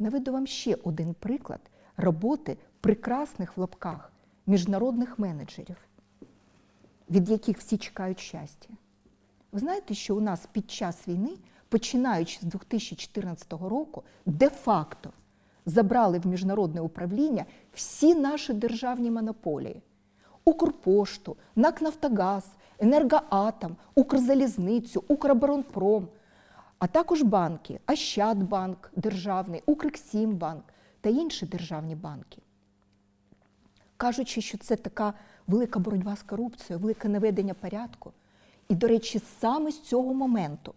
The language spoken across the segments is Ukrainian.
Наведу вам ще один приклад роботи прекрасних в лапках міжнародних менеджерів, від яких всі чекають щастя. Ви знаєте, що у нас під час війни, починаючи з 2014 року, де-факто забрали в міжнародне управління всі наші державні монополії: Укрпошту, НАК Нафтогаз, Енергоатом, Укрзалізницю, Укроборонпром, а також банки Ощадбанк державний, Укрексімбанк та інші державні банки. Кажучи, що це така велика боротьба з корупцією, велике наведення порядку. І, до речі, саме з цього моменту,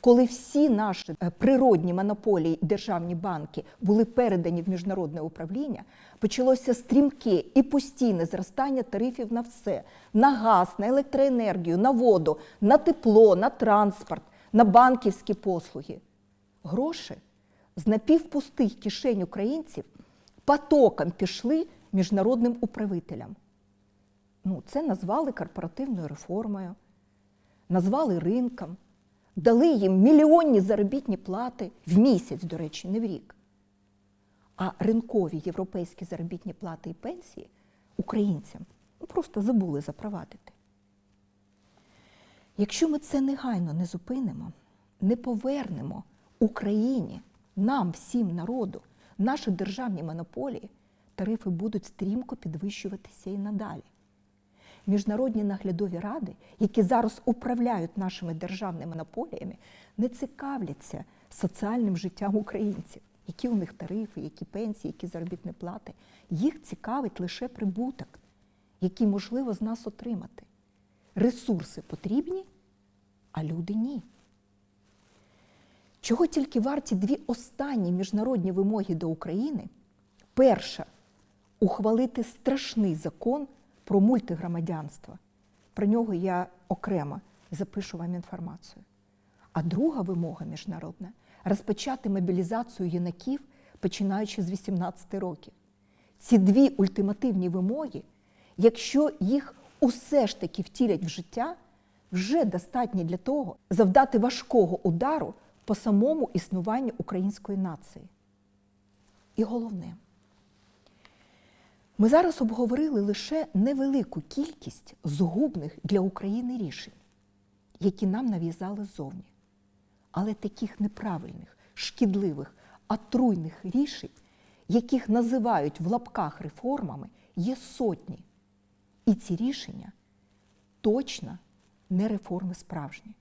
коли всі наші е, природні монополії і державні банки були передані в міжнародне управління, почалося стрімке і постійне зростання тарифів на все: на газ, на електроенергію, на воду, на тепло, на транспорт, на банківські послуги. Гроші з напівпустих кишень українців потоком пішли міжнародним управителям. Ну, це назвали корпоративною реформою, назвали ринком, дали їм мільйонні заробітні плати в місяць, до речі, не в рік. А ринкові європейські заробітні плати і пенсії українцям ну, просто забули запровадити. Якщо ми це негайно не зупинимо, не повернемо Україні, нам, всім народу, наші державні монополії, тарифи будуть стрімко підвищуватися і надалі. Міжнародні наглядові ради, які зараз управляють нашими державними монополіями, не цікавляться соціальним життям українців, які у них тарифи, які пенсії, які заробітні плати. Їх цікавить лише прибуток, який можливо з нас отримати. Ресурси потрібні, а люди ні. Чого тільки варті дві останні міжнародні вимоги до України? Перша ухвалити страшний закон про мультигромадянство. Про нього я окремо запишу вам інформацію. А друга вимога міжнародна розпочати мобілізацію юнаків, починаючи з 18 років. Ці дві ультимативні вимоги, якщо їх усе ж таки втілять в життя, вже достатні для того завдати важкого удару по самому існуванню української нації. І головне, ми зараз обговорили лише невелику кількість згубних для України рішень, які нам нав'язали ззовні. Але таких неправильних, шкідливих, отруйних рішень, яких називають в лапках реформами, є сотні. І ці рішення точно не реформи справжні.